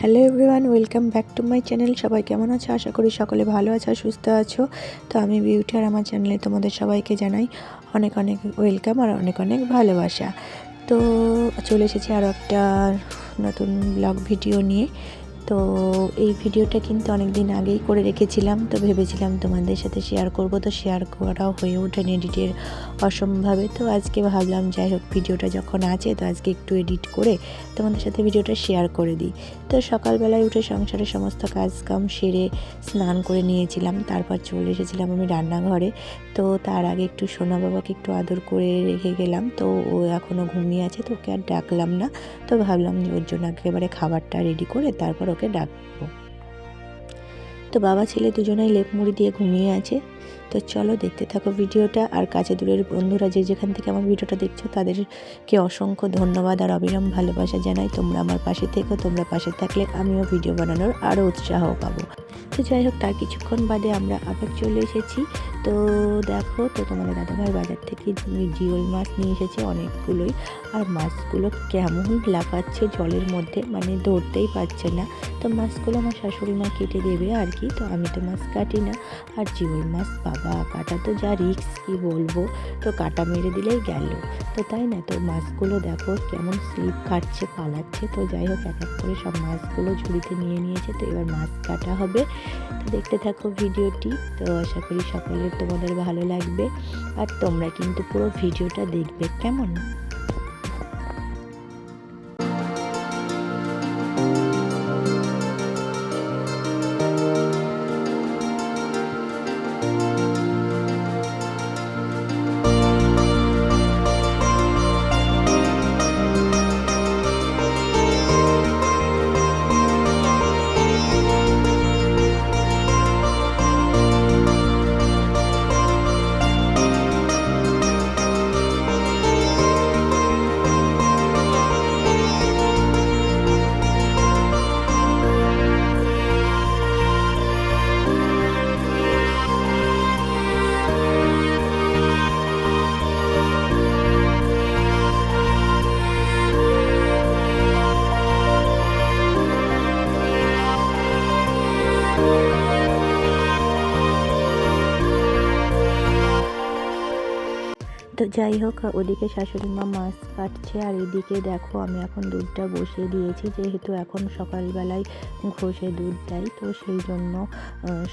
Hello everyone welcome back to my channel সবাই কেমন আছো? আশা করি সকলে ভালো আছো সুস্থ আছো। তো আমি বিউটি আর আমার চ্যানেলে তোমাদের সবাইকে জানাই অনেক অনেক ওয়েলকাম আর অনেক অনেক ভালোবাসা। তো চলে এসেছি আরও একটা নতুন ব্লগ ভিডিও নিয়ে। তো এই ভিডিওটা কিন্তু অনেক দিন আগেই করে রেখেছিলাম, তো ভেবেছিলাম তোমাদের সাথে শেয়ার করব। তো শেয়ার করাও হয়ে ওঠেনি এডিটের অসম্ভাবে। তো আজকে ভাবলাম, যাই হোক, ভিডিওটা যখন আছে, তো আজকে একটু এডিট করে তোমাদের সাথে ভিডিওটা শেয়ার করে দিই। তো সকালবেলায় উঠে সংসারের সমস্ত কাজ কাম সেরে স্নান করে নিয়েছিলাম। তারপর চলে এসেছিলাম আমি রান্নাঘরে। তো তার আগে একটু সোনা বাবাকে একটু আদর করে রেখে গেলাম। তো ও এখনও ঘুমিয়ে আছে, তো ওকে আর ডাকলাম না। তো ভাবলাম ওর জন্য একেবারে খাবারটা রেডি করে তারপর ওকে ডাকবো। তো বাবা ছেলে দুজনেই লেপ মুড়ি দিয়ে ঘুমিয়ে আছে। তো চলো দেখতে থাকো ভিডিওটা। আর কাছে দূরের বন্ধুরা যে যেখান থেকে আমার ভিডিওটা দেখছ, তাদেরকে অসংখ্য ধন্যবাদ আর অবিরাম ভালোবাসা জানাই। তোমরা আমার পাশে থেকো, তোমরা পাশে থাকলে আমিও ভিডিও বানানোর আরও উৎসাহ পাবো। তো যাই হোক, তার কিছুক্ষণ বাদে আমরা আবার চলে এসেছি। তো দেখো, তো তোমাদের দাদাভাই বাজার থেকে জিওল মাছ নিয়ে এসেছে অনেকগুলোই। আর মাছগুলো কেমন লাফাচ্ছে জলের মধ্যে মানে ধরতেই পারছে না। তো মাছগুলো আমার শাশুড়ি মা কেটে দেবে আর কি, তো আমি তো মাছ কাটি না। আর জিওল মাছ, বাবা, কাটা তো যা রিক্স কি বলব? তো কাটা মেরে দিলেই গেল। তো তাই না, তো মাছগুলো দেখো কেমন স্লিপ কাটছে, পালাচ্ছে। তো যাই হোক, এক এক করে সব মাছগুলো ঝুড়িতে নিয়ে নিয়েছে। তো এবার মাছ কাটা হবে। তো দেখতে থাকো ভিডিওটি। তো আশা করি সকলের তোমাদের ভালো লাগবে আর তোমরা কিন্তু পুরো ভিডিওটা দেখবে কেমন? তো যাই হোক, ওদিকে শাশুড়ি মা মাছ কাটছে, আর এদিকে দেখো আমি এখন দুধটা বসিয়ে দিয়েছি, যেহেতু এখন সকালবেলায় ঘষে দুধ দেয়, তো সেই জন্য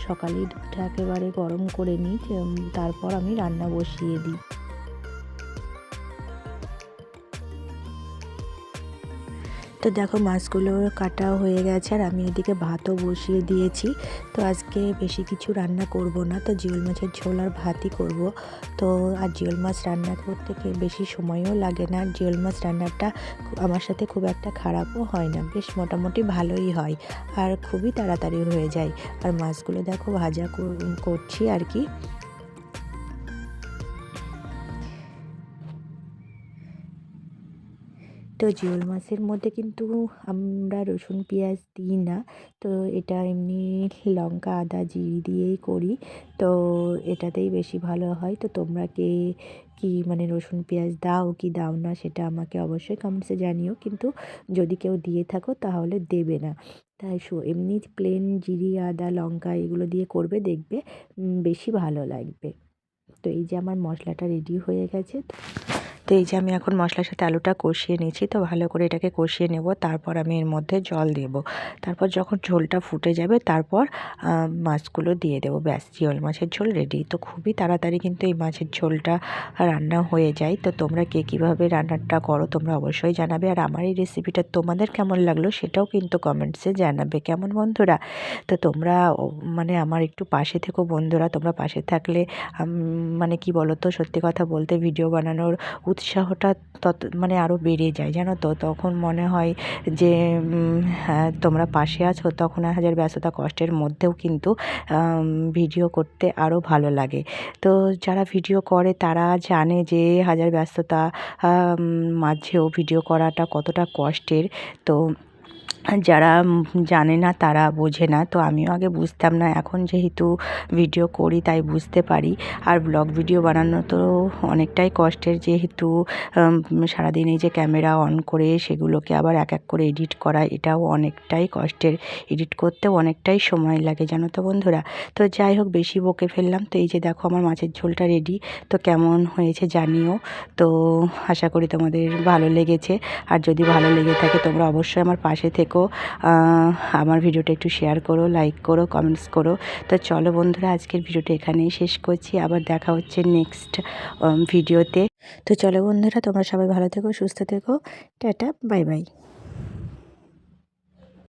সকালেই দুধটা একেবারে গরম করে নিই তারপর আমি রান্না বসিয়ে দিই। তো দেখো মাছগুলো কাটা হয়ে গেছে আর আমি এদিকে ভাতও বসিয়ে দিয়েছি। তো আজকে বেশি কিছু রান্না করব না, তো জিওল মাছের ঝোল আর ভাতই করব। তো আর জিওল মাছ রান্না করতে বেশি সময়ও লাগে না, আর জিওল মাছ রান্নাটা আমার সাথে খুব একটা খারাপও হয় না, বেশ মোটামুটি ভালোই হয় আর খুবই তাড়াতাড়ি হয়ে যায়। আর মাছগুলো দেখো ভাজা করছি আর কি। তো জিওল মাছের মধ্যে কিন্তু আমরা রসুন, পেঁয়াজ দিই না। তো এটা এমনি লঙ্কা, আদা, জিরে দিয়েই করি। তো এটাতেই বেশি ভালো হয়। তো তোমরা কে কি মানে রসুন, পেঁয়াজ দাও কি দাও না সেটা আমাকে অবশ্যই কমেন্টসে জানিও। কিন্তু যদি কেউ দিয়ে থাকো তাহলে দেবে না। তাই শো, এমনি প্লেন জিরি, আদা, লঙ্কা এগুলো দিয়ে করবে, দেখবে বেশি ভালো লাগবে। তো এই যে আমার মশলাটা রেডি হয়ে গেছে। তো এই যে আমি এখন মশলার সাথে আলুটা কষিয়ে নিয়েছি, তো ভালো করে এটাকে কষিয়ে নেব। তারপর আমি এর মধ্যে জল দেব। তারপর যখন ঝোলটা ফুটে যাবে, তারপর মাছগুলো দিয়ে দেবো। ব্যাস জিওল মাছের ঝোল রেডি। তো খুবই তাড়াতাড়ি কিন্তু এই মাছের ঝোলটা রান্না হয়ে যায়। তো তোমরা কে কীভাবে রান্নাটা করো তোমরা অবশ্যই জানাবে। আর আমার এই রেসিপিটা তোমাদের কেমন লাগল সেটাও কিন্তু কমেন্টসে জানাবে। কেমন বন্ধুরা? তো তোমরা মানে আমার একটু পাশে থেকো বন্ধুরা। তোমরা পাশে থাকলে মানে কি বলো তো সত্যি কথা বলতে ভিডিও বানানোর উৎসাহটা তত মানে আরও বেড়ে যায়, জানো তো? তখন মনে হয় যে হ্যাঁ তোমরা পাশে আছো, তখন হাজার ব্যস্ততা কষ্টের মধ্যেও কিন্তু ভিডিও করতে আরও ভালো লাগে। তো যারা ভিডিও করে, তারা জানে যে, হাজার ব্যস্ততা মাঝেও ভিডিও করাটা কতটা কষ্টের। তো যারা জানে না, তারা বোঝে না। তো আমিও আগে বুঝতাম না, এখন যেহেতু ভিডিও করি, তাই বুঝতে পারি। আর ব্লগ ভিডিও বানানো তো অনেকটাই কষ্টের, যেহেতু সারাদিন এই যে ক্যামেরা অন করে সেগুলোকে আবার এক এক করে এডিট করা, এটাও অনেকটাই কষ্টের। এডিট করতেও অনেকটাই সময় লাগে, জানো তো বন্ধুরা। তো যাই হোক, বেশি বকে ফেললাম। তো এই যে দেখো, আমার মাছের ঝোলটা রেডি তো কেমন হয়েছে জানিও। তো আশা করি তোমাদের ভালো লেগেছে। আর যদি ভালো লেগে থাকে, তোমরা অবশ্যই আমার পাশে থেকো আহ, আমার ভিডিওটা একটু শেয়ার করো লাইক করো কমেন্টস করো। তো চলো বন্ধুরা আজকের ভিডিওটা এখানেই শেষ করছি। আবার দেখা হচ্ছে নেক্সট ভিডিওতে তো। চলো বন্ধুরা তোমরা সবাই ভালো থেকো সুস্থ থেকো। Tata bye bye